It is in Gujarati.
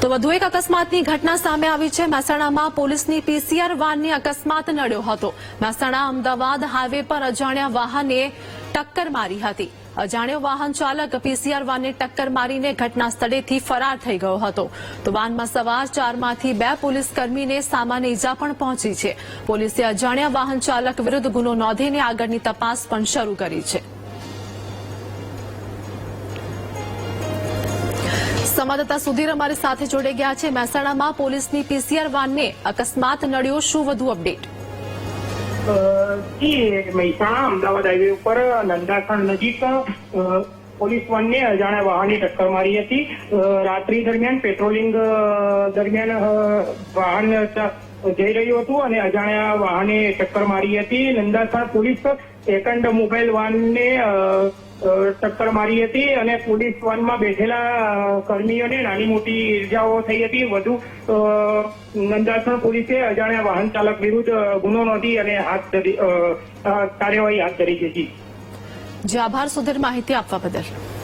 તો વધુ એક અકસ્માતની ઘટના સામે આવી છે. મહેસાણામાં પોલીસની પીસીઆર વાનને અકસ્માત નડ્યો હતો. મહેસાણા અમદાવાદ હાઈવે પર અજાણ્યા વાહને ટક્કર મારી હતી. અજાણ્યો વાહન ચાલક પીસીઆર વાનને ટક્કર મારીને ઘટના સ્થળેથી ફરાર થઈ ગયો હતો. તો વાનમાં સવાર ચારમાંથી બે પોલીસકર્મીને સામાન્ય ઈજા પણ પહોંચી છે. પોલીસે અજાણ્યા વાહન ચાલક વિરુદ્ધ ગુનો નોંધીને આગળની તપાસ પણ શરૂ કરી છે. સંવાદદાતા સુધીર અમારી સાથે જોડાઈ ગયા છે. મહેસાણામાં પોલીસની પીસીઆર વાનને અકસ્માત નડ્યો. શું વધુ અપડેટ? જી, મહેસાણા, અમદાવાદ હાઈવે ઉપર નંદાસણ નજીક પોલીસ વાનને અજાણ્યા વાહનની ટક્કર મારી હતી. રાત્રિ દરમિયાન પેટ્રોલિંગ દરમિયાન વાહન જઈ રહ્યું હતું અને અજાણ્યા વાહને ટક્કર મારી હતી. નંદાસણ પોલીસ સેકન્ડ મોબાઈલ વાનને ટક્કર મારી હતી અને પોલીસ વાનમાં બેઠેલા કર્મીઓને નાની મોટી ઈજાઓ થઈ હતી. વધુ નંદાસણ પોલીસે અજાણ્યા વાહન ચાલક વિરુદ્ધ ગુનો નોંધી અને હાથ ધરી કાર્યવાહી હાથ ધરી છે. જે. આભાર. સુધીર માહિતી આપવા બદલ.